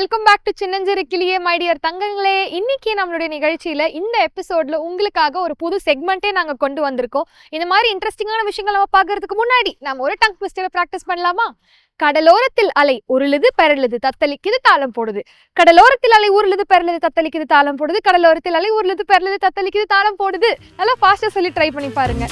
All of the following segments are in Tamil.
வெல்கம் பேக் டு சின்னஞ்சிறு கிளியே மைடியர் தங்கங்களே. இன்னைக்கு நம்மளுடைய நிகழ்ச்சியில இந்த எபிசோட்ல உங்களுக்காக ஒரு புது செக்மெண்ட்டே நாங்க கொண்டு வந்திருக்கோம். இந்த மாதிரி இன்ட்ரெஸ்டிங்கான விஷயங்கள் நம்ம பார்க்கறதுக்கு முன்னாடி நம்ம ஒரு டங் ட்விஸ்டரை பிராக்டிஸ் பண்ணலாமா? கடலோரத்தில் அலை உருளுது பெறலுது தத்தளிக்குது தாளம் போடுது. கடலோரத்தில் அலை உருளுது பெறலுது தத்தளிக்குது தாளம் போடுது. கடலோரத்தில் அலை உருளுது பெறலுது தத்தளிக்குது தாளம் போடுது. நல்லா ஃபாஸ்டா சொல்லி ட்ரை பண்ணி பாருங்க.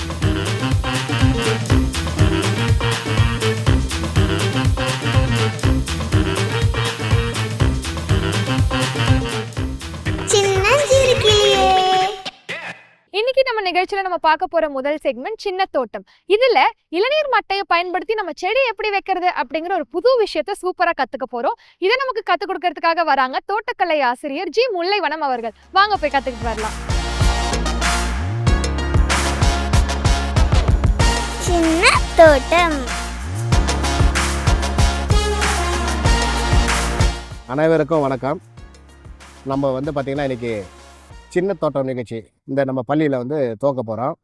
நம்ம நிகழ்ச்சியில நம்ம பார்க்க போற முதல் செக்மெண்ட் சின்ன தோட்டம் இதுல இளநீர் மட்டையை பயன்படுத்தி நம்ம செடி எப்படி வைக்கிறது அப்படிங்கிற ஒரு புது விஷயத்த சூப்பரா கத்துக்க போறோம். இதை நமக்கு கத்துக் கொடுக்கறதுக்காக வராங்க தோட்டக்கலை ஆசிரியர் ஜி. முல்லைவனம் அவர்கள். வாங்க போய் கத்துக்கிட்டு வரலாம். சின்ன தோட்டம் அனைவருக்கும் வணக்கம். நம்ம வந்து பார்த்திங்கன்னா இன்றைக்கி சின்ன தோட்டம் நிகழ்ச்சி. இந்த நம்ம பள்ளியில் வந்து துவக்க போகிறோம்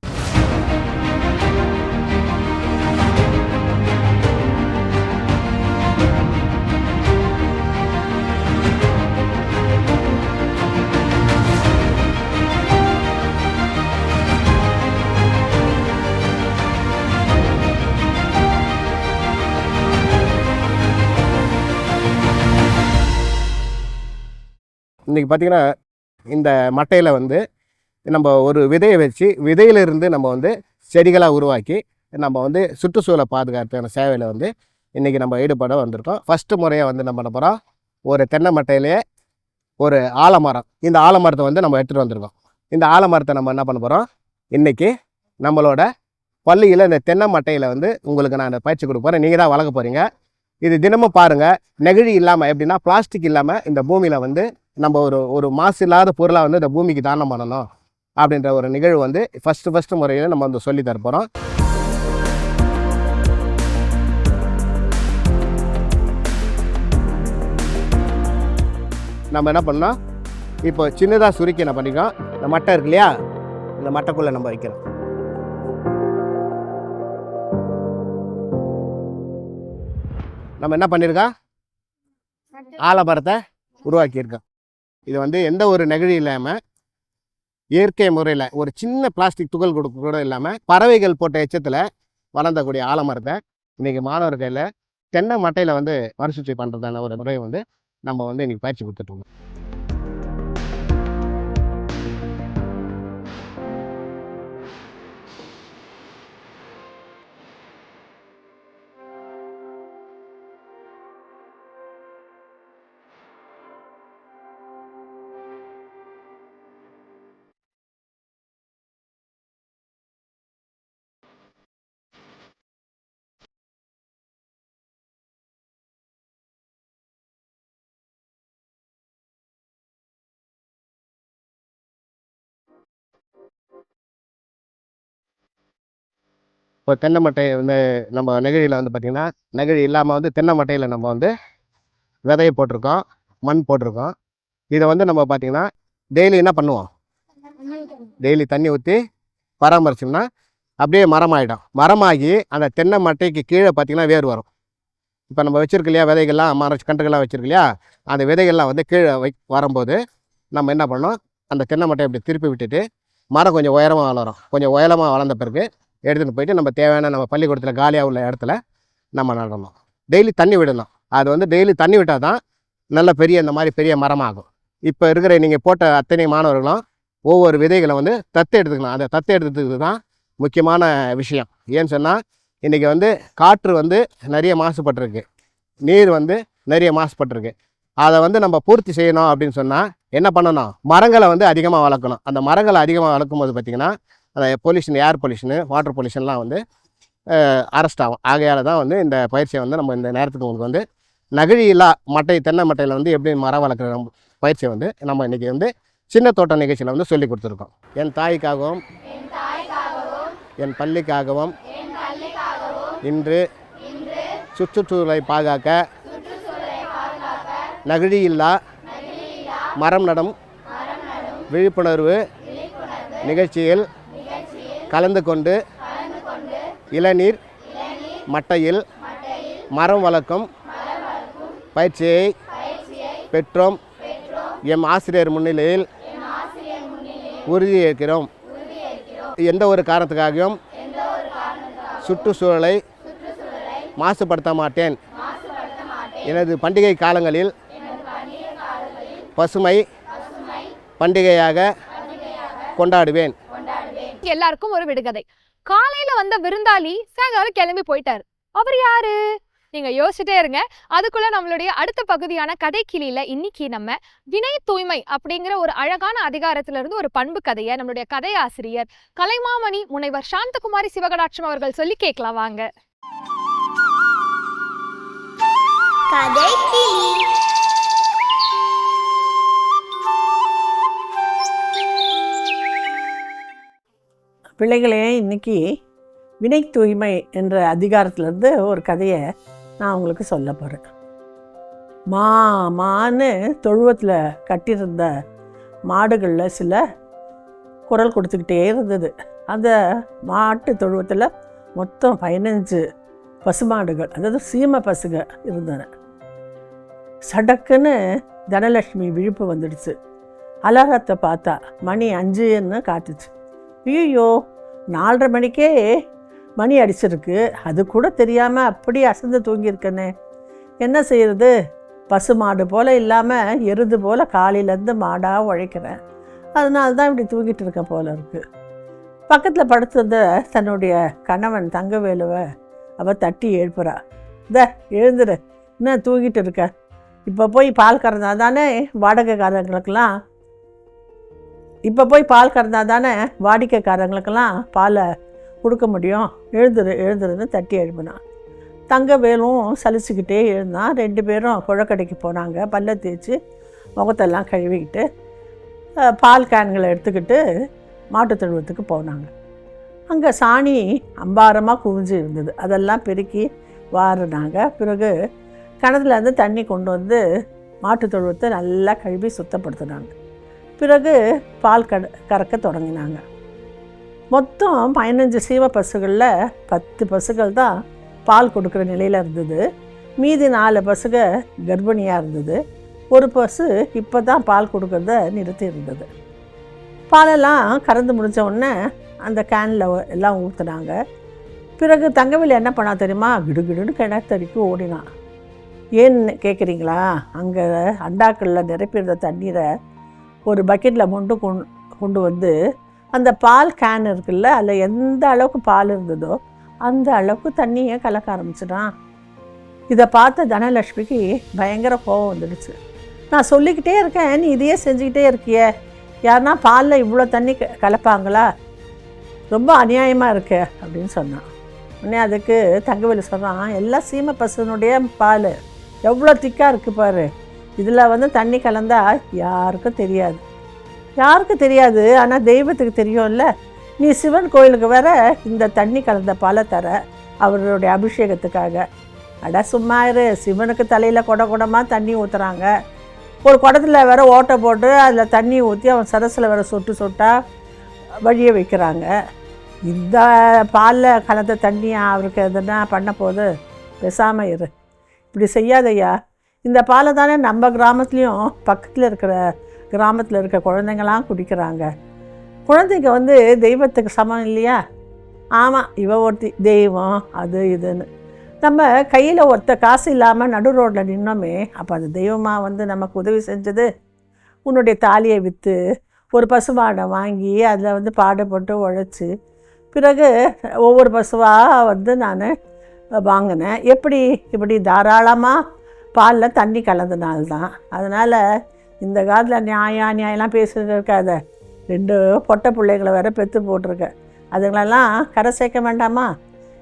இன்றைக்கி பார்த்திங்கன்னா இந்த மட்டையில் வந்து நம்ம ஒரு விதையை வச்சு விதையிலிருந்து நம்ம வந்து செடிகளாக உருவாக்கி நம்ம வந்து சுற்றுச்சூழலை பாதுகாத்துக்கான சேவையில் வந்து இன்றைக்கி நம்ம ஈடுபட வந்திருக்கோம். ஃபஸ்ட்டு முறையாக வந்து நம்ம என்ன போகிறோம் ஒரு தென்னை மட்டையிலே ஒரு ஆலமரம். இந்த ஆலமரத்தை வந்து நம்ம எடுத்துகிட்டு வந்திருக்கோம். இந்த ஆலமரத்தை நம்ம என்ன பண்ண போகிறோம் இன்றைக்கி நம்மளோட பள்ளியில் இந்த தென்னை மட்டையில் வந்து உங்களுக்கு நான் பயிற்சி கொடுக்க நீங்கள் தான் வளர்க்க போகிறீங்க இது தினமும் பாருங்கள் நெகிழி இல்லாமல் எப்படின்னா பிளாஸ்டிக் இல்லாமல் இந்த பூமியில் வந்து நம்ம ஒரு ஒரு மாசு இல்லாத பொருளாக வந்து இந்த பூமிக்கு தானம் பண்ணணும் அப்படின்ற ஒரு நிகழ்வு வந்து ஃபஸ்ட்டு ஃபஸ்ட்டு முறையில் நம்ம வந்து சொல்லி தர போகிறோம் நம்ம என்ன பண்ணோம் இப்போ சின்னதாக சுருக்கி என்ன பண்ணிக்கிறோம்? இந்த மட்டை இருக்கு இல்லையா? இந்த மட்டைக்குள்ளே நம்ம வைக்கிறோம். நம்ம என்ன பண்ணியிருக்கோம் ஆலமரத்தை உருவாக்கியிருக்கோம். இது வந்து எந்த ஒரு நெகிழி இல்லாமல் இயற்கை முறையில் ஒரு சின்ன பிளாஸ்டிக் துகள் கொடுக்க கூட இல்லாமல் பறவைகள் போட்ட எச்சத்தில் வளர்ந்தக்கூடிய ஆலமரத்தை இன்றைக்கி மாணவர் கையில் தென்னை மட்டையில் வந்து மறுசுழற்சி பண்ணுறதான ஒரு முறையை வந்து நம்ம வந்து இன்றைக்கி பயிற்சி கொடுத்துட்ருக்கோம் இப்போ தென்னை மட்டை வந்து நம்ம நெகிழியில் வந்து பார்த்திங்கன்னா நெகிழி இல்லாமல் வந்து தென்னை மட்டையில் நம்ம வந்து விதையை போட்டிருக்கோம் மண் போட்டிருக்கோம். இதை வந்து நம்ம பார்த்திங்கன்னா டெய்லி என்ன பண்ணுவோம்? டெய்லி தண்ணி ஊற்றி பராமரிச்சோம்னா அப்படியே மரமாயிடும். மரமாகி அந்த தென்னை மட்டைக்கு கீழே பார்த்திங்கன்னா வேர் வரும். இப்போ நம்ம வச்சிருக்கு இல்லையா விதைகள்லாம் மரம் கன்றுகள்லாம் வச்சுருக்கு இல்லையா அந்த விதைகள்லாம் வந்து கீழே வை வரும்போது நம்ம என்ன பண்ணோம் அந்த தென்னை மட்டையை அப்படி திருப்பி விட்டுட்டு மரம் கொஞ்சம் உயரமாக வளரும். கொஞ்சம் உயரமாக வளர்ந்த பிறகு எடுத்துகிட்டு போயிட்டு நம்ம தேவையான நம்ம பள்ளிக்கூடத்தில் காலியாக உள்ள இடத்துல நம்ம நடணும். டெய்லி தண்ணி விடணும். அது வந்து டெய்லி தண்ணி விட்டால் தான் நல்ல பெரிய இந்த மாதிரி பெரிய மரமாகும். இப்போ இருக்கிற நீங்கள் போட்ட அத்தனை மாணவர்களும் ஒவ்வொரு விதைகளை வந்து தத்து எடுத்துக்கலாம் அந்த தத்து எடுத்துக்கிறது தான் முக்கியமான விஷயம். ஏன்னு சொன்னால் இன்றைக்கி வந்து காற்று வந்து நிறைய மாசுபட்டிருக்கு. நீர் வந்து நிறைய மாசுபட்டிருக்கு. அதை வந்து நம்ம பூர்த்தி செய்யணும் அப்படின்னு சொன்னால் என்ன பண்ணணும்? மரங்களை வந்து அதிகமாக வளர்க்கணும். அந்த மரங்களை அதிகமாக வளர்க்கும் போது பார்த்திங்கன்னா அந்த பொல்யூஷன் ஏர் பொல்யூஷனு வாட்டர் பொல்யூஷன்லாம் வந்து அரெஸ்ட் ஆகும். ஆகையால் தான் வந்து இந்த பயிற்சியை வந்து நம்ம இந்த நேரத்துக்கு உங்களுக்கு வந்து நகழி இல்லா மட்டை தென்னை மட்டையில் வந்து எப்படி மரம் வளர்க்குற பயிற்சியை வந்து நம்ம இன்றைக்கி வந்து சின்ன தோட்ட நிகழ்ச்சியில் வந்து சொல்லி கொடுத்துருக்கோம். என் தாய்க்காகவும் என் பள்ளிக்காகவும் இன்று சுற்றுச்சூழலை பாதுகாக்க நகழியில்லா இல்லா மரம் நடும் விழிப்புணர்வு நிகழ்ச்சியில் கலந்து கொண்டு இளநீர் மட்டையில் மரம் வளர்க்கும் பயிற்சியை பெற்றோம். எம் ஆசிரியர் முன்னிலையில் உறுதியேற்கிறோம். எந்த ஒரு காரணத்துக்காகவும் சுற்றுச்சூழலை மாசுபடுத்த மாட்டேன். எனது பண்டிகை காலங்களில் பசுமை பண்டிகையாக கொண்டாடுவேன். எல்லாருக்கும் ஒரு விடுகதை. காலையில வந்த விருந்தாளி சாயங்காலம் கிளம்பி போயிட்டாரு. அவர் யாரு? நீங்க யோசிச்சுட்டே இருங்க. அதுக்குள்ள நம்மளுடைய அடுத்த பகுதியான கதைக்கிளியில இன்னைக்கு நம்ம வினை தூய்மை அப்படிங்கிற ஒரு அழகான அதிகாரத்துல இருந்து ஒரு பண்பு கதையை நம்மளுடைய கதையாசிரியர் கலைமாமணி முனைவர் சாந்தகுமாரி சிவகடாட்சம் அவர்கள் சொல்லி கேட்கலாம். வாங்க. கதை கிளி பிள்ளைகளே இன்னைக்கு வினை தூய்மை என்ற அதிகாரத்திலேருந்து ஒரு கதையை நான் உங்களுக்கு சொல்ல போகிறேன் மா மான்னு தொழுவத்தில் கட்டியிருந்த மாடுகளில் சில குரல் கொடுத்துக்கிட்டே இருந்தது. அந்த மாட்டு தொழுவத்தில் மொத்தம் பதினஞ்சு பசுமாடுகள் அதாவது சீம பசுங்க இருந்தன. சடக்குன்னு தனலட்சுமி விழிப்பு வந்துடுச்சு. அலாரத்தை பார்த்தா மணி அஞ்சுன்னு காட்டுச்சு. ஐயோ நாலரை மணிக்கே மணி அடிச்சிருக்கு. அது கூட தெரியாமல் அப்படியே அசந்து தூங்கியிருக்கனே. என்ன செய்யறது? பசு மாடு போல் இல்லாமல் எருது போல் காலையிலேருந்து மாடாக உழைக்கிறேன். அதனால தான் இப்படி தூங்கிட்டு இருக்க போல இருக்குது பக்கத்தில் படுத்திருந்த தன்னுடைய கணவன் தங்கவேலுவை அவள் தட்டி எழுப்புறா. இந்த எழுந்துரு. என்ன தூங்கிட்டு இருக்க? இப்போ போய் பால் கறந்தா தானே வாடகைக்காரங்களுக்கெல்லாம் இப்போ போய் பால் கறந்தா தானே வாடிக்கைக்காரங்களுக்கெல்லாம் பாலை கொடுக்க முடியும்? எழுந்துரு எழுந்துருன்னு தட்டி எழுப்பினான். தங்க வேலும் சலிச்சுக்கிட்டே இருந்தான். ரெண்டு பேரும் குழக்கடைக்கு போனாங்க. பல்ல தேய்ச்சி முகத்தெல்லாம் கழுவிக்கிட்டு பால் கேன்களை எடுத்துக்கிட்டு மாட்டுத் தொழுவத்துக்கு போனாங்க. அங்கே சாணி அம்பாரமாக குவிஞ்சு இருந்தது. அதெல்லாம் பெருக்கி வாருனாங்க. பிறகு கிணத்துலேருந்து தண்ணி கொண்டு வந்து மாட்டுத் தொழுவத்தை நல்லா கழுவி சுத்தப்படுத்தினாங்க. பிறகு பால் கட கறக்க தொடங்கினாங்க. மொத்தம் பதினஞ்சு சீவ பசுகளில் பத்து பசுகள் தான் பால் கொடுக்குற நிலையில் இருந்தது. மீதி நாலு பசுக கர்ப்பிணியாக இருந்தது. ஒரு பசு இப்போ தான் பால் கொடுக்கறத நிறுத்தி இருந்தது. பாலெல்லாம் கறந்து முடிஞ்ச உடனே அந்த கேனில் எல்லாம் ஊற்றுனாங்க பிறகு தங்கவேலு என்ன பண்ணா தெரியுமா? கிடுகிடுன்னு கிணத்தடிக்கு ஓடினான். ஏன்னு கேட்குறீங்களா அங்கே அண்டாக்களில் நிரப்பியிருந்த தண்ணீரை ஒரு பக்கெட்டில் மொண்டு கொண்டு கொண்டு வந்து அந்த பால் கேன் இருக்குல்ல அதில் எந்த அளவுக்கு பால் இருந்ததோ அந்த அளவுக்கு தண்ணியை கலக்க ஆரம்பிச்சிடான் இதை பார்த்த தனலட்சுமிக்கு பயங்கர கோபம் வந்துடுச்சு. நான் சொல்லிக்கிட்டே இருக்கேன் நீ இதையே செஞ்சுக்கிட்டே இருக்கியே. யாருன்னா பாலில் இவ்வளோ தண்ணி க- கலப்பாங்களா? ரொம்ப அநியாயமாக இருக்கு அப்படின்னு சொன்னான். உடனே அதுக்கு தங்கவேலு சொல்கிறான் எல்லாம் சீமை பசுனுடைய பால். எவ்வளோ திக்காக இருக்குது பாரு. இதில் வந்து தண்ணி கலந்தா யாருக்கும் தெரியாது. யாருக்கும் தெரியாது ஆனால் தெய்வத்துக்கு தெரியும்ல. நீ சிவன் கோயிலுக்கு வர இந்த தண்ணி கலந்த பாலை தர அவருடைய அபிஷேகத்துக்காக. அட சும்மா இரு சிவனுக்கு தலையில் குட குடமாக தண்ணி ஊற்றுறாங்க ஒரு குடத்துல வேற ஓட்டை போட்டு அதில் தண்ணி ஊற்றி அவன் சரசில் வேற சொட்டு சொட்டாக வழிய வைக்கிறாங்க. இந்த பாலில் கலந்த தண்ணியை அவருக்கு எதுனா பண்ண போது பேசாமல் இரு. இப்படி செய்யாதய்யா. இந்த பாலை தானே நம்ம கிராமத்துலேயும் பக்கத்தில் இருக்கிற கிராமத்தில் இருக்க குழந்தைங்களாம் குடிக்கிறாங்க. குழந்தைங்க வந்து தெய்வத்துக்கு சமம் இல்லையா? ஆமாம் இவ ஒருத்தி தெய்வம் அது இதுன்னு. நம்ம கையில் ஒருத்த காசு இல்லாமல் நடு ரோட்டில் நின்னோமே அப்போ அது தெய்வமாக வந்து நமக்கு உதவி செஞ்சது. உன்னுடைய தாலியை விற்று ஒரு பசுமாடை வாங்கி அதில் வந்து பாடுபட்டு உழைச்சி பிறகு ஒவ்வொரு பசுவாக வந்து நான் வாங்கினேன். எப்படி? இப்படி தாராளமாக பாலில் தண்ணி கலந்தனால்தான். அதனால் இந்த காலத்தில் நியாயம் நியாயம்லாம் பேசிட்டு இருக்காத. ரெண்டு பொட்டை பிள்ளைகளை வேற பெற்று போட்டிருக்க. அதுங்களெல்லாம் கரை சேர்க்க வேண்டாமா?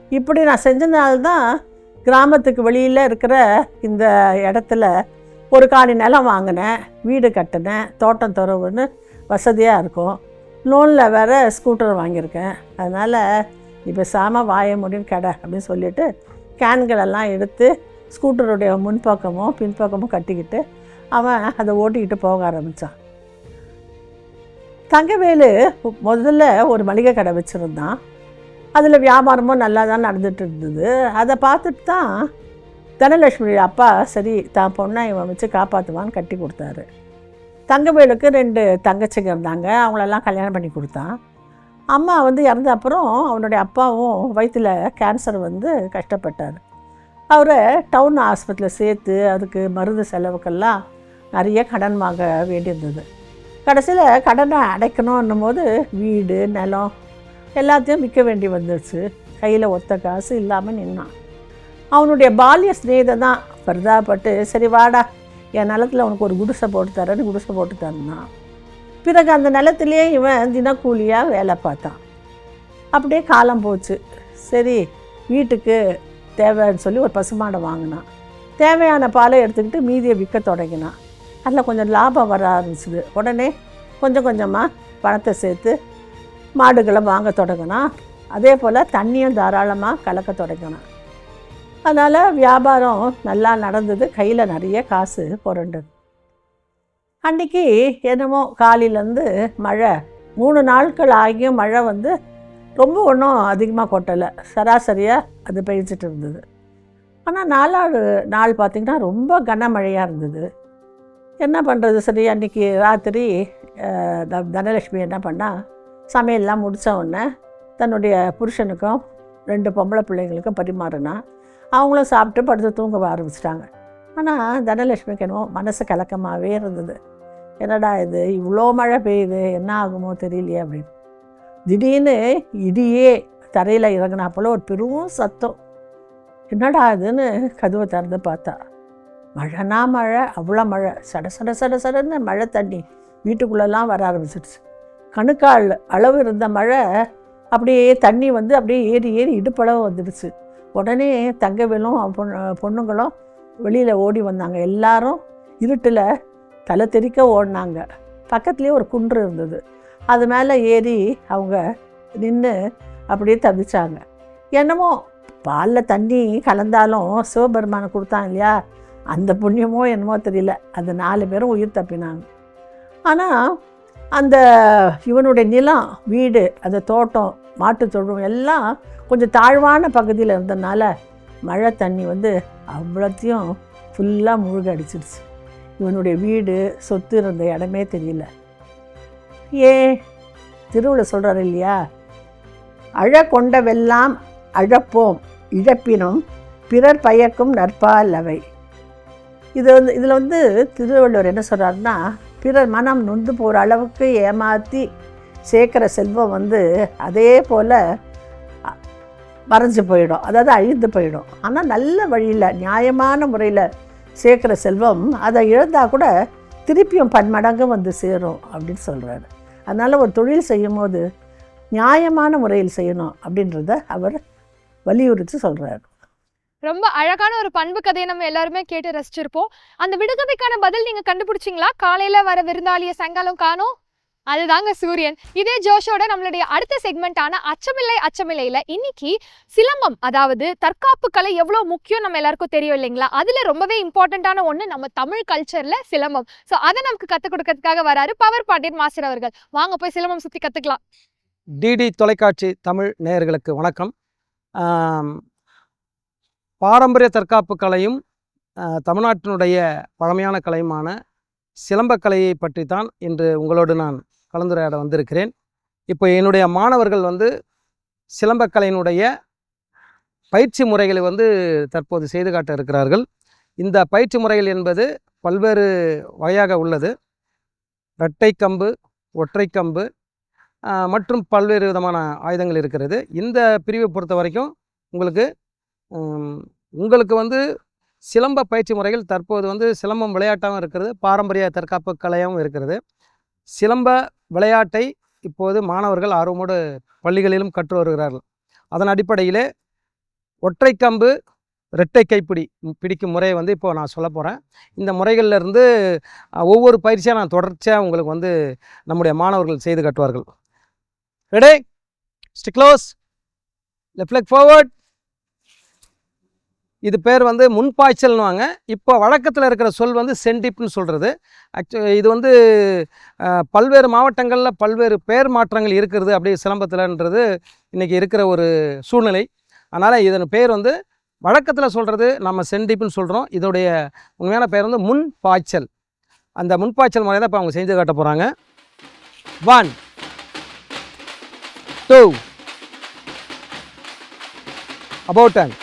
இப்படி நான் செஞ்சனால்தான் கிராமத்துக்கு வெளியில் இருக்கிற இந்த இடத்துல ஒரு காணி நிலம் வாங்கினேன் வீடு கட்டினேன் தோட்டம் துறவுன்னு வசதியாக இருக்கும். லோனில் வேறு ஸ்கூட்டர் வாங்கியிருக்கேன். அதனால் இப்போ சாம வாய முடியும் கடை அப்படின்னு சொல்லிட்டு கேன்களெல்லாம் எடுத்து ஸ்கூட்டருடைய முன்பக்கமும் பின்பக்கமும் கட்டிக்கிட்டு அவன் அதை ஓட்டிக்கிட்டு போக ஆரம்பித்தான் தங்கவேலு முதல்ல ஒரு மளிகை கடை வச்சுருந்தான். அதில் வியாபாரமும் நல்லா தான் நடந்துட்டு இருந்தது அதை பார்த்துட்டு தான் தனலட்சுமி அப்பா சரி தான் பொண்ணை இவன் வச்சு காப்பாற்றுவான்னு கட்டி கொடுத்தாரு. தங்கவேலுக்கு ரெண்டு தங்கச்சிங்க இருந்தாங்க. அவங்களெல்லாம் கல்யாணம் பண்ணி கொடுத்தான். அம்மா வந்து இறந்த அப்புறம் அவனுடைய அப்பாவும் வயிற்றில் கேன்சர் வந்து கஷ்டப்பட்டார். அவரை டவுன் ஆஸ்பத்திரியில் சேர்த்து அதுக்கு மருந்து செலவுக்கெல்லாம் நிறைய கடன் வாங்க வேண்டியிருந்தது. கடைசியில் கடனை அடைக்கணும்னும் போது வீடு நிலம் எல்லாத்தையும் விற்க வேண்டி வந்துடுச்சு கையில் ஒத்த காசு இல்லாமல் நின்னான். அவனுடைய பால்ய ஸ்நேகிதை தான் பரிதாபப்பட்டு சரி வாடா என் நிலத்துல அவனுக்கு ஒரு குடிசை போட்டு தரேன்னு குடிசை போட்டு தந்தான். பிறகு அந்த நிலத்திலே இவன் தினக்கூலியாக வேலை பார்த்தான். அப்படியே காலம் போச்சு. சரி வீட்டுக்கு தேவைன்னு சொல்லி ஒரு பசுமாடை வாங்கினான். தேவையான பாலை எடுத்துக்கிட்டு மீதியை விற்க தொடங்கினான். அதில் கொஞ்சம் லாபம் வர ஆரம்பிச்சுது. உடனே கொஞ்சம் கொஞ்சமாக பணத்தை சேர்த்து மாடுகளை வாங்க தொடங்கினான். அதே போல் தண்ணியும் தாராளமாக கலக்க தொடங்கினான். அதனால் வியாபாரம் நல்லா நடந்தது. கையில் நிறைய காசு புரண்டது. அன்றைக்கி என்னமோ காலையிலேருந்து மழை. மூணு நாட்கள் ஆகியும் மழை வந்து ரொம்ப ஒன்றும் அதிகமாக கொட்டலை. சராசரியாக அது பெய்ஞ்சிட்டு இருந்தது. ஆனால் நாலாவது நாள் பார்த்திங்கன்னா ரொம்ப கனமழையாக இருந்தது. என்ன பண்ணுறது சரி அன்றைக்கி ராத்திரி த- தனலட்சுமி என்ன பண்ணால் சமையல்லாம் முடித்த உடனே தன்னுடைய புருஷனுக்கும் ரெண்டு பொம்பளை பிள்ளைங்களுக்கும் பரிமாறினா அவங்களும் சாப்பிட்டு படுத்து தூங்க ஆரம்பிச்சிட்டாங்க. ஆனால் தனலட்சுமிக்கு என்னவோ மனசு கலக்கமாகவே இருந்தது. என்னடா இது? இவ்வளோ மழை பெய்யுது என்ன ஆகுமோ தெரியலையே அப்படின்னு. திடீர்னு இடியே தரையில் இறங்கினா போல் ஒரு பெரும் சத்தம். என்னடா அதுன்னு கதவை திறந்து பார்த்தா. மழைனா மழை அவ்வளோ மழை. சட சட சட சடன்னு மழை தண்ணி வீட்டுக்குள்ளெல்லாம் வர ஆரம்பிச்சிடுச்சு கணுக்கால் அளவு இருந்த மழை அப்படியே தண்ணி வந்து அப்படியே ஏறி ஏறி இடுப்பளவு வந்துடுச்சு. உடனே தங்கவேலும் பொண்ணு பொண்ணுங்களும் வெளியில் ஓடி வந்தாங்க. எல்லாரும் இருட்டில் தலை தெறிக்க ஓடினாங்க. பக்கத்துலேயே ஒரு குன்று இருந்தது. அது மேலே ஏறி அவங்க நின்று அப்படியே தவிச்சாங்க. என்னமோ பாலில் தண்ணி கலந்தாலும் சிவபெருமானை கொடுத்தான் இல்லையா? அந்த புண்ணியமோ என்னமோ தெரியல. அந்த நாலு பேரும் உயிர் தப்பினாங்க. ஆனால் அந்த இவனுடைய நிலம் வீடு அந்த தோட்டம் மாட்டு தொழுவம் எல்லாம் கொஞ்சம் தாழ்வான பகுதியில் இருந்தனால மழை தண்ணி வந்து அவ்வளோத்தையும் ஃபுல்லாக முழுக அடிச்சிடுச்சு இவனுடைய வீடு சொத்து இருந்த இடமே தெரியல. ஏ. திருவிழா சொல்கிறார் இல்லையா? அழ கொண்டவெல்லாம் அழப்போம் இழப்பினும் பிறர் பயக்கும் நற்பால் அவை இது வந்து இதில் வந்து திருவள்ளுவர் என்ன சொல்கிறாருன்னா பிறர் மனம் நொந்து போகிற அளவுக்கு ஏமாற்றி சேர்க்குற செல்வம் வந்து அதே போல் மறைஞ்சு போயிடும் அதாவது அழிந்து போயிடும். ஆனால் நல்ல வழியில் நியாயமான முறையில் சேர்க்குற செல்வம் அதை இழந்தால் கூட திருப்பியும் பன்மடங்கு வந்து சேரும் அப்படின்னு சொல்கிறாரு அதனால் ஒரு தொழில் செய்யும்போது நியாயமான முறையில் செய்யணும் அப்படின்றத அவர் வலியுறுத்தி சொல்கிறார் ரொம்ப அழகான ஒரு பண்பு கதையை நம்ம எல்லாருமே கேட்டு ரசிச்சிருப்போம். அந்த விடுகதைக்கான பதில் நீங்கள் கண்டுபிடிச்சிங்களா? காலையில் வர விருந்தாளியை சாயங்காலம் காணும். அதுதாங்க சூரியன். இதே ஜோஷோட நம்மளுடைய அடுத்த செக்மெண்டான அச்சமில்லை அச்சமில்லையில இன்னைக்கு சிலம்பம் அதாவது தற்காப்பு கலை எவ்வளவு முக்கியம் நம்ம எல்லாருக்கும் தெரியும் இல்லைங்களா? அதுல ரொம்பவே இம்பார்ட்டண்ட்டான ஒண்ணு நம்ம தமிழ் கல்ச்சர்ல சிலம்பம். சோ அதை நமக்கு கத்துக் கொடுக்கறதுக்காக வராரு பவர் பாண்டியன் மாஸ்டர் அவர்கள். வாங்க போய் சிலம்பம் சுத்தி கத்துக்கலாம். டிடி தொலைக்காட்சி தமிழ் நேயர்களுக்கு வணக்கம். பாரம்பரிய தற்காப்பு கலையும் தமிழ்நாட்டினுடைய பழமையான கலையுமான சிலம்பக்கலையை பற்றி தான் இன்று உங்களோடு நான் கலந்துரையாட வந்திருக்கிறேன். இப்போ என்னுடைய மாணவர்கள் வந்து சிலம்பக்கலையினுடைய பயிற்சி முறைகளை வந்து தற்போது செய்து காட்ட இருக்கிறார்கள். இந்த பயிற்சி முறைகள் என்பது பல்வேறு வகையாக உள்ளது. இரட்டை கம்பு ஒற்றை கம்பு மற்றும் பல்வேறு விதமான ஆயுதங்கள் இருக்கிறது. இந்த பிரிவை பொறுத்த வரைக்கும் உங்களுக்கு உங்களுக்கு வந்து சிலம்ப பயிற்சி முறைகள் தற்போது வந்து சிலம்பம் விளையாட்டாகவும் இருக்கிறது பாரம்பரிய தற்காப்பு கலையாகவும் இருக்கிறது. சிலம்ப விளையாட்டை இப்போது மாணவர்கள் ஆர்வமோடு பள்ளிகளிலும் கற்று வருகிறார்கள். அதன் அடிப்படையிலே ஒற்றை கம்பு இரட்டை கைப்பிடி பிடிக்கும் முறையை வந்து இப்போ நான் சொல்ல போகிறேன் இந்த முறைகள்ல இருந்து ஒவ்வொரு பயிற்சியாக நான் தொடர்ச்சியாக உங்களுக்கு வந்து நம்முடைய மாணவர்கள் செய்து கட்டுவார்கள். Ready stick close left leg forward இது பேர் வந்து முன்பாய்ச்சல்னுவாங்க. இப்போ வழக்கத்தில் இருக்கிற சொல் வந்து சென்டிப்னு சொல்கிறது ஆக்சுவலி இது வந்து பல்வேறு மாவட்டங்களில் பல்வேறு பெயர் மாற்றங்கள் இருக்கிறது அப்படியே சிலம்பத்தில்ன்றது இன்றைக்கி இருக்கிற ஒரு சூழ்நிலை. அதனால் இதன் பேர் வந்து வழக்கத்தில் சொல்கிறது நம்ம சென்டிப்புன்னு சொல்கிறோம் இதோடைய உண்மையான பெயர் வந்து முன் பாய்ச்சல் அந்த முன்பாய்ச்சல் முறை தான் இப்போ அவங்க செஞ்சு காட்ட போகிறாங்க one two about turn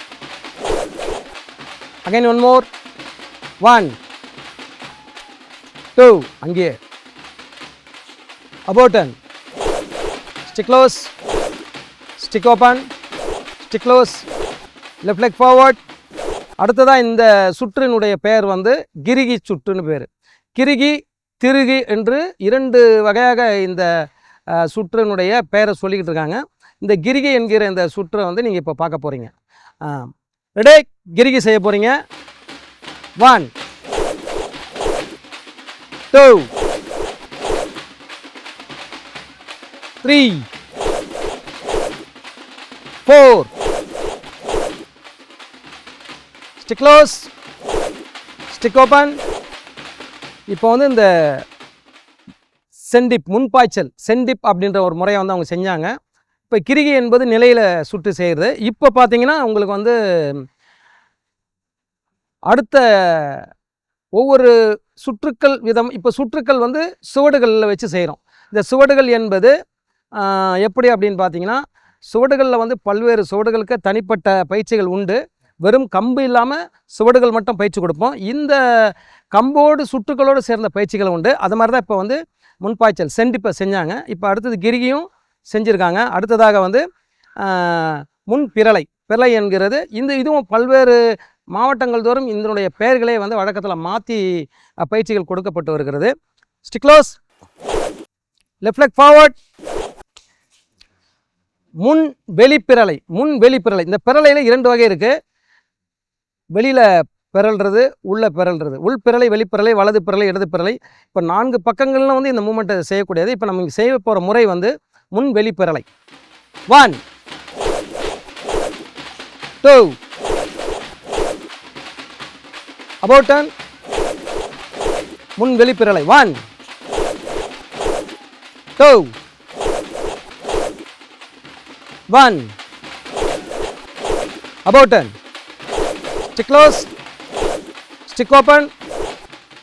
again one more one two அங்கேயே about turn stick close stick open stick close left leg forward அடுத்ததாக இந்த சுற்றினுடைய பெயர் வந்து கிரிகி சுற்றுன்னு பேர். கிரிகி திருகி என்று இரண்டு வகையாக இந்த சுற்றினுடைய பெயரை சொல்லிக்கிட்டு இருக்காங்க. இந்த கிரிகி என்கிற இந்த சுற்றை வந்து நீங்கள் இப்போ பார்க்க போகிறீங்க ரெடே? கிரிக்கி செய்ய போகிறீங்க one two three four stick close stick open இப்போ வந்து இந்த சென்டிப் முன்பாய்ச்சல் சென்டிப் அப்படின்ற ஒரு முறையை வந்து அவங்க செஞ்சாங்க. இப்போ கிரிகை என்பது நிலையில் சுட்டு செய்கிறது இப்போ பார்த்தீங்கன்னா உங்களுக்கு வந்து அடுத்த ஒவ்வொரு சுற்றுக்கள் விதம் இப்போ சுற்றுக்கள் வந்து சுவடுகளில் வச்சு செய்கிறோம் இந்த சுவடுகள் என்பது எப்படி அப்படின்னு பார்த்தீங்கன்னா சுவடுகளில் வந்து பல்வேறு சுவடுகளுக்கு தனிப்பட்ட பயிற்சிகள் உண்டு. வெறும் கம்பு இல்லாமல் சுவடுகள் மட்டும் பயிற்சி கொடுப்போம். இந்த கம்போடு சுற்றுக்களோடு சேர்ந்த பயிற்சிகள் உண்டு. அது மாதிரி தான் இப்போ வந்து முன்பாய்ச்சல் செண்டிப்பை செஞ்சாங்க. இப்போ அடுத்தது கிரிகியும் செஞ்சுருக்காங்க. அடுத்ததாக வந்து முன் பிரலை பிரலை என்கிறது இந்த இதுவும் பல்வேறு மாவட்டங்கள் தோறும் இதனுடைய பெயர்களே வந்து வழக்கத்தில் மாற்றி பயிற்சிகள் கொடுக்கப்பட்டு வருகிறது. ஸ்டிக்லோஸ் லெஃப்ட் லெக் ஃபார்வர்ட் முன் வெளிப்பிரலை முன் வெளிப்பிரலை இந்த பிறலையில் இரண்டு வகை இருக்குது வெளியில் பிறல்றது உள்ள பிறல்றது. உள் பிறலை வெளிப்பிறலை வலது பிறலை இடது பிறலை. இப்போ நான்கு பக்கங்களில் வந்து இந்த மூமெண்ட்டை செய்யக்கூடியது. இப்போ நம்ம செய்ய போகிற முறை வந்து முன் வெளிப்பிறலை. ஒன் டூ அபவுட் டர்ன் முன் வெளிப்பிறலை. One two one about turn stick close stick open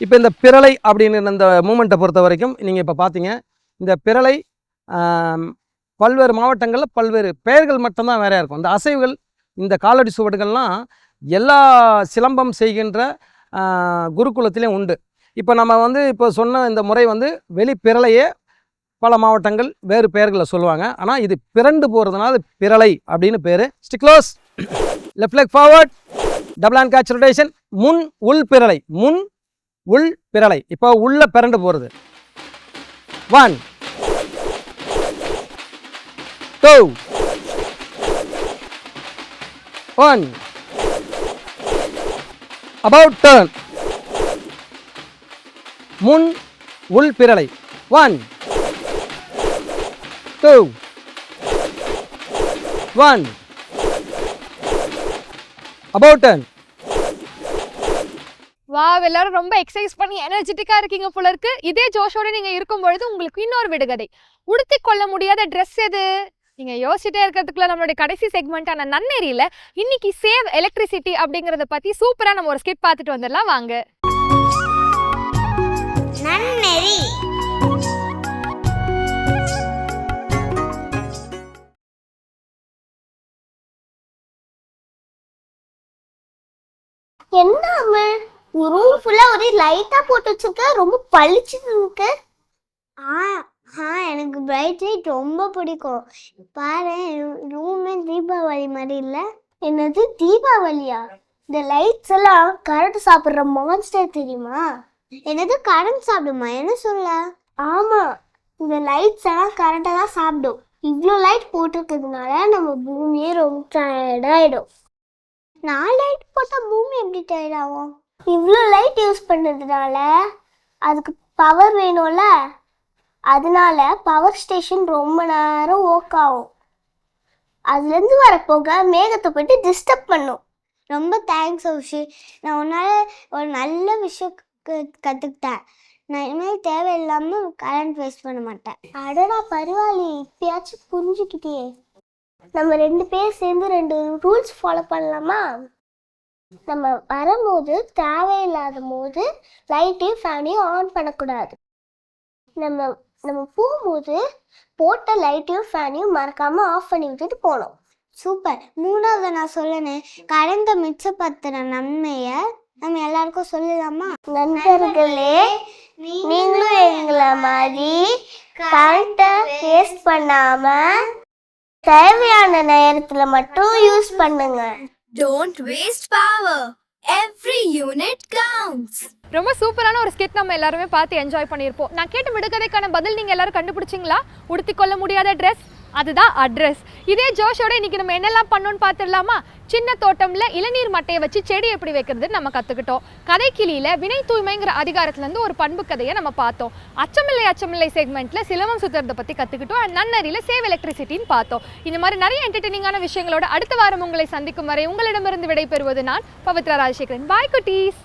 இப்போ இந்த பிறலை அப்படின்னு இந்த மூமெண்ட்டை பொறுத்த வரைக்கும் நீங்கள் இப்போ பார்த்தீங்க இந்த பிறலை பல்வேறு மாவட்டங்களில் பல்வேறு பெயர்கள் மட்டும்தான் வேறையாக இருக்கும். இந்த அசைவுகள் இந்த காலடி சுவடுகள்லாம் எல்லா சிலம்பம் செய்கின்ற குருகுலத்திலையும் உண்டு. இப்போ நம்ம வந்து இப்போ சொன்ன இந்த முறை வந்து வெளி பல மாவட்டங்கள் வேறு பெயர்களை சொல்லுவாங்க. ஆனால் இது பிறண்டு போகிறதுனால பிறலை அப்படின்னு பேர். Stick close left leg forward double hand catch rotation முன் உள் பிறலை முன் உள் பிறலை இப்போ உள்ள பிறண்டு போகிறது one Go! One about turn முன் உள் பிரலை one two one about turn வா எல்லாரும் ரொம்ப எக்ஸசைஸ் பண்ணி எனர்ஜெட்டிக்கா இருக்கீங்க போல இருக்கு. இதே ஜோஷோட நீங்க இருக்கும் பொழுது உங்களுக்கு இன்னொரு விடுகதை. உடுத்திக் கொள்ள முடியாத ட்ரெஸ் எது? நீங்கள் யோசிச்சுட்டே இருக்கிறதுக்குள்ள நம்மளுடைய கடைசி செக்மெண்ட்டான நன்னெறியில் இன்னைக்கு சேவ் எலக்ட்ரிசிட்டி அப்படிங்கிறத பற்றி சூப்பராக நம்ம ஒரு ஸ்கிட் பார்த்துட்டு வந்துடலாம். வாங்க. நன்னெறி. என்ன அவன் ரூம் ஃபுல்லா ஒரே லைட்டா போட்டு வச்சிருக்க? ரொம்ப பளிச்சுன்னு இருக்கு. ஆ ஆ எனக்கு பிரைட் லைட் ரொம்ப பிடிக்கும். பாரு ரூமே தீபாவளி மாதிரி இல்ல. என்னது தீபாவளியா? இந்த லைட்ஸ் எல்லாம் கரண்ட் சாப்பிடுற மான்ஸ்டர் தெரியுமா? என்னது கரண்ட் சாப்பிடுமா? என்ன சொல்ல? ஆமா இந்த லைட்ஸ் எல்லாம் கரண்ட்டை தான் சாப்பிடும். இவ்வளோ லைட் போட்டிருக்கிறதுனால நம்ம பூமியே ரொம்ப டயர்ட் ஆயிடும். நாலு லைட் போட்டால் பூமி எப்படி டயர்ட் ஆகும்? இவ்வளோ லைட் யூஸ் பண்ணதுனால அதுக்கு பவர் வேணும்ல? அதனால பவர் ஸ்டேஷன் ரொம்ப நேரம் ஒர்க் ஆகும். அதுலேருந்து வர புகை மேகத்தை போயிட்டு டிஸ்டர்ப் பண்ணும். ரொம்ப தேங்க்ஸ் உஷி நான் உன்னால் ஒரு நல்ல விஷயம் கற்றுக்கிட்டேன் நான் இனிமேல் தேவையில்லாமல் கரண்ட் வேஸ்ட் பண்ண மாட்டேன். அடடா பரவாயில்லையே இப்பயாச்சும் புரிஞ்சுக்கிட்டே நம்ம ரெண்டு பேர் சேர்ந்து ரெண்டு ரூல்ஸ் ஃபாலோ பண்ணலாமா? நம்ம வரும்போது தேவையில்லாத போது லைட்டையும் ஃபேனையும் ஆன் பண்ணக்கூடாது. நம்ம நம்ம போகும்போது போட்ட லைட்டையும் ஃபேனையும் மறக்காம ஆஃப் பண்ணி விட்டுட்டு போகணும் சூப்பர். மூணாவது நான் சொல்லணும் கடந்த மிச்சப்படுத்துற நன்மைய நம்ம எல்லாருக்கும் சொல்லலாமா? நண்பர்களே நீங்களும் எங்களை மாதிரி கரண்ட்டை வேஸ்ட் பண்ணாம தேவையான நேரத்துல மட்டும் யூஸ் பண்ணுங்க. Don't waste power. Every unit counts ரொம்ப சூப்பரான ஒரு ஸ்கிட் நம்ம எல்லாருமே பார்த்து என்ஜாய் பண்ணியிருப்போம். நான் கேட்ட விடுகதைக்கான பதில் நீங்கள் எல்லாரும் கண்டுபிடிச்சிங்களா? உடுத்திக்கொள்ள முடியாத ட்ரெஸ் அதுதான் அட்ரஸ் இதே ஜோஷோட இன்னைக்கு நம்ம என்னெல்லாம் பண்ணோம்னு பார்த்துடலாமா? சின்ன தோட்டமில் இளநீர் மட்டையை வச்சு செடி எப்படி வைக்கிறது நம்ம கற்றுக்கிட்டோம் கதைக்கிளியில் வினை தூய்மைங்கிற அதிகாரத்துலேருந்து ஒரு பண்பு கதையை நம்ம பார்த்தோம். அச்சமில்லை அச்சமில்லை செக்மெண்ட்டில் சிலவம் சுத்துறதை பற்றி கற்றுக்கிட்டோம் அண்ட் நன்னறியில் சேவ் எலக்ட்ரிசிட்டின்னு பார்த்தோம். இந்த மாதிரி நிறைய என்டர்டெய்னிங்கான விஷயங்களோட அடுத்த வாரம் உங்களை சந்திக்கும் வரை உங்களிடமிருந்து விடைபெறுவது நான் பவித்ரா ராஜசேகரன். பாய் குட்டீஸ்!